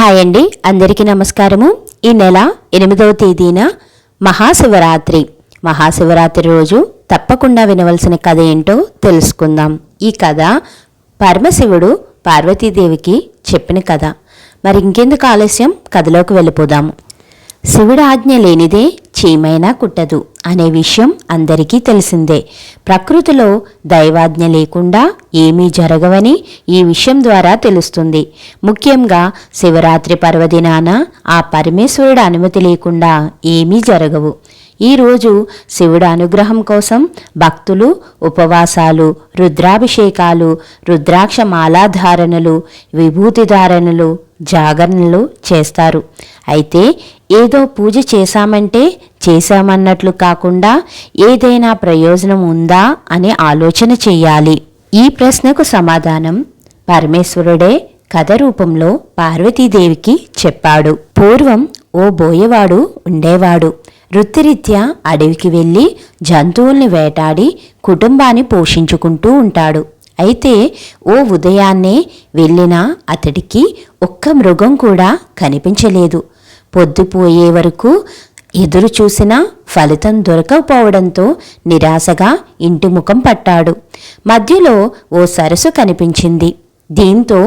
Hi అండి. అందరికీ నమస్కారము. ఈ నెల ఎనిమిదవ తేదీన మహాశివరాత్రి. మహాశివరాత్రి రోజు తప్పకుండా వినవలసిన కథ ఏంటో తెలుసుకుందాం. ఈ కథ పరమశివుడు పార్వతీదేవికి చెప్పిన కథ. మరి ఇంకెందుకు ఆలస్యం? కథలోకి వెళ్ళిపోదాము. శివుడు ఆజ్ఞ లేనిదే చీమైనా కుట్టదు అనే విషయం అందరికీ తెలిసిందే. ప్రకృతిలో దైవాజ్ఞ లేకుండా ఏమీ జరగవని ఈ విషయం ద్వారా తెలుస్తుంది. ముఖ్యంగా శివరాత్రి పర్వదినాన ఆ పరమేశ్వరుడు అనుమతి లేకుండా ఏమీ జరగవు. ఈరోజు శివుడు అనుగ్రహం కోసం భక్తులు ఉపవాసాలు రుద్రాభిషేకాలు రుద్రాక్ష మాలాధారణలు విభూతి ధారణలు జాగరణలు చేస్తారు. అయితే ఏదో పూజ చేశామంటే చేశామన్నట్లు కాకుండా ఏదైనా ప్రయోజనం ఉందా అనే ఆలోచన చెయ్యాలి ఈ ప్రశ్నకు సమాధానం పరమేశ్వరుడే కథ రూపంలో పార్వతీదేవికి చెప్పాడు. పూర్వం ఓ బోయవాడు ఉండేవాడు. వృత్తిరీత్యా అడవికి వెళ్ళి జంతువుల్ని వేటాడి కుటుంబాన్ని పోషించుకుంటూ ఉంటాడు. అయితే ఓ ఉదయాన్నే వెళ్ళినా అతడికి ఒక్క మృగం కూడా కనిపించలేదు. పొద్దుపోయే వరకు ఎదురు చూసినా ఫలితం దొరకకపోవడంతో నిరాశగా ఇంటి ముఖం పట్టాడు. మధ్యలో ఓ సరస్సు కనిపించింది. దీంతో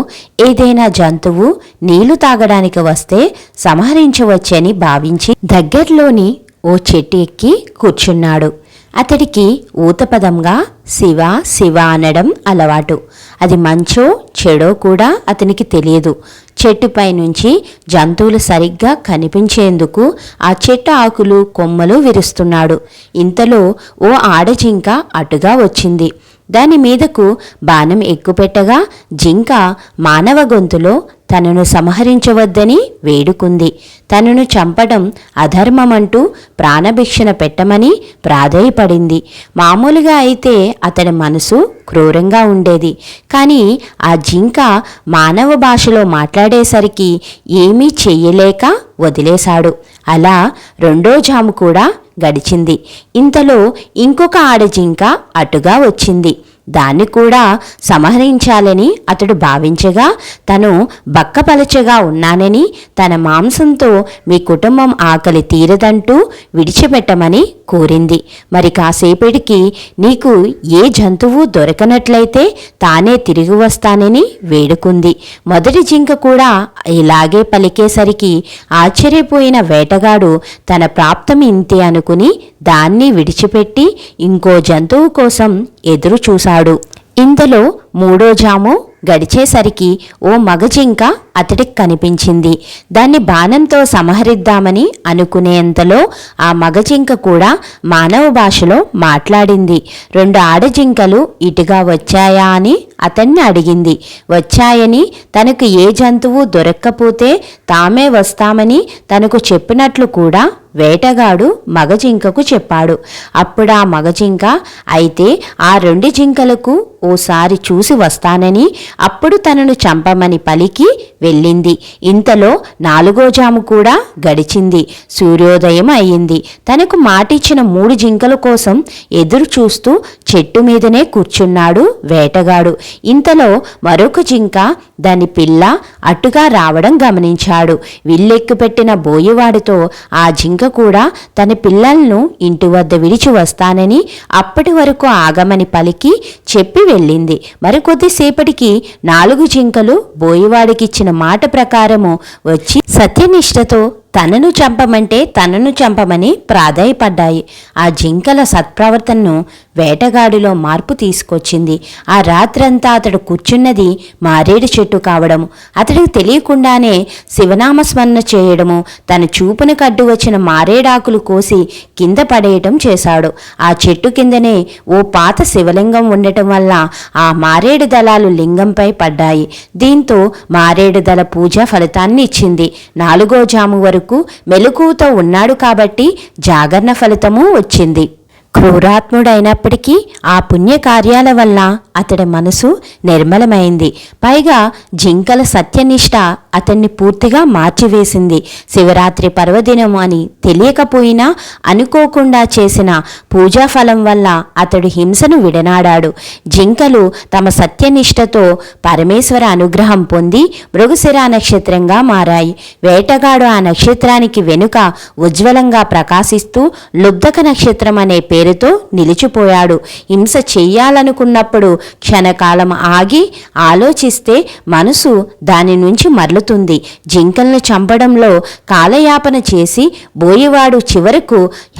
ఏదైనా జంతువు నీళ్ళు తాగడానికి వస్తే సంహరించవచ్చని భావించి దగ్గరలోని ఓ చెట్టు ఎక్కి కూర్చున్నాడు. అతడికి ఊతపదంగా శివ శివ అనడం అలవాటు. అది మంచో చెడో కూడా అతనికి తెలియదు. చెట్టుపై నుంచి జంతువులు సరిగ్గా కనిపించేందుకు ఆ చెట్టు ఆకులు కొమ్మలు విరుస్తున్నాడు. ఇంతలో ఓ ఆడజింక అటుగా వచ్చింది. దాని మీదకు బాణం ఎక్కుపెట్టగా జింక మానవ గొంతులో తనను సంహరించవద్దని వేడుకుంది. తనను చంపడం అధర్మమంటూ ప్రాణభిక్షణ పెట్టమని ప్రాధేయపడింది. మామూలుగా అయితే అతడి మనసు క్రూరంగా ఉండేది. కానీ ఆ జింక మానవ భాషలో మాట్లాడేసరికి ఏమీ చెయ్యలేక వదిలేశాడు. అలా రెండో జాము కూడా గడిచింది. ఇంతలో ఇంకొక ఆడ జింక అటుగా వచ్చింది. దాన్ని కూడా సంహరించాలని అతడు భావించగా తను బక్కపలచగా ఉన్నానని తన మాంసంతో మీ కుటుంబం ఆకలి తీరదంటూ విడిచిపెట్టమని కోరింది. మరి కాసేపటికి నీకు ఏ జంతువు దొరకనట్లయితే తానే తిరిగి వస్తానని వేడుకుంది. మొదటి జింక కూడా ఇలాగే పలికేసరికి ఆశ్చర్యపోయిన వేటగాడు తన ప్రాప్తం ఇంతే అనుకుని దాన్ని విడిచిపెట్టి ఇంకో జంతువు కోసం ఎదురు చూశాడు. ఇంతలో మూడో జాము గడిచేసరికి ఓ మగజింక అతడికి కనిపించింది. దాన్ని బాణంతో సంహరిద్దామని అనుకునేంతలో ఆ మగజింక కూడా మానవ భాషలో మాట్లాడింది. రెండు ఆడజింకలు ఇటుగా వచ్చాయా అని అతన్ని అడిగింది. వచ్చాయని తనకు ఏ జంతువు దొరక్కపోతే తామే వస్తామని తనకు చెప్పినట్లు కూడా వేటగాడు మగజింకకు చెప్పాడు. అప్పుడా మగజింక అయితే ఆ రెండు జింకలకు ఓసారి చూసి వస్తానని అప్పుడు తనను చంపమని పలికి వెళ్ళింది. ఇంతలో నాలుగో జాము కూడా గడిచింది. సూర్యోదయం అయ్యింది. తనకు మాటిచ్చిన మూడు జింకల కోసం ఎదురు చూస్తూ చెట్టు మీదనే కూర్చున్నాడు వేటగాడు. ఇంతలో మరొక జింక దాని పిల్ల అటుగా రావడం గమనించాడు. విల్లెక్కు పెట్టిన బోయవాడితో ఆ జింక కూడా తన పిల్లలను ఇంటి వద్ద విడిచి వస్తానని అప్పటి వరకు ఆగమని పలికి చెప్పి వెళ్ళింది. మరికొద్దిసేపటికి నాలుగు జింకలు బోయివాడికిచ్చిన మాట ప్రకారము వచ్చి సత్యనిష్టతో తనను చంపమంటే తనను చంపమని ప్రాధాయపడ్డాయి. ఆ జింకల సత్ప్రవర్తనను వేటగాడిలో మార్పు తీసుకొచ్చింది. ఆ రాత్రంతా అతడు కూర్చున్నది మారేడు చెట్టు కావడము. అతడికి తెలియకుండానే శివనామస్మరణ చేయడము. తన చూపును కడ్డు వచ్చిన మారేడాకులు కోసి కింద పడేయటం చేశాడు. ఆ చెట్టు కిందనే ఓ పాత శివలింగం ఉండటం వల్ల ఆ మారేడు దళాలు లింగంపై పడ్డాయి. దీంతో మారేడు దళ పూజ ఫలితాన్ని ఇచ్చింది. నాలుగో జాము వరకు మెలకువతో ఉన్నాడు కాబట్టి జాగరణ ఫలితము వచ్చింది. క్రూరాత్ముడైనప్పటికీ ఆ పుణ్యకార్యాల వల్ల అతడి మనసు నిర్మలమైంది. పైగా జింకల సత్యనిష్ట అతన్ని పూర్తిగా మార్చివేసింది. శివరాత్రి పర్వదినం అని తెలియకపోయినా అనుకోకుండా చేసిన పూజా ఫలం వల్ల అతడు హింసను విడనాడాడు. జింకలు తమ సత్యనిష్టతో పరమేశ్వర అనుగ్రహం పొంది మృగశిర నక్షత్రంగా మారాయి. వేటగాడు ఆ నక్షత్రానికి వెనుక ఉజ్వలంగా ప్రకాశిస్తూ లుబ్ధక నక్షత్రం అనే పేరుతో నిలిచిపోయాడు. హింస చెయ్యాలనుకున్నప్పుడు క్షణకాలం ఆగి ఆలోచిస్తే మనసు దాని నుంచి మరలుతుంది జింకలను చంపడంలో కాలయాపన చేసి బోయేవాడు చివరకు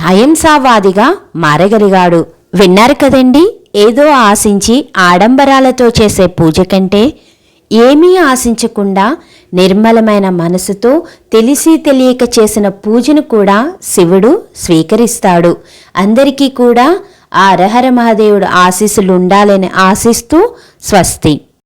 అహింసావాదిగా మారగలిగాడు. విన్నారు కదండి? ఏదో ఆశించి ఆడంబరాలతో చేసే పూజ కంటే ఏమీ ఆశించకుండా నిర్మలమైన మనసుతో తెలిసి తెలియక చేసిన పూజను కూడా శివుడు స్వీకరిస్తాడు. అందరికీ కూడా ఆ రహర మహాదేవుడు ఆశీస్సులు ఉండాలని ఆశిస్తూ స్వస్తి.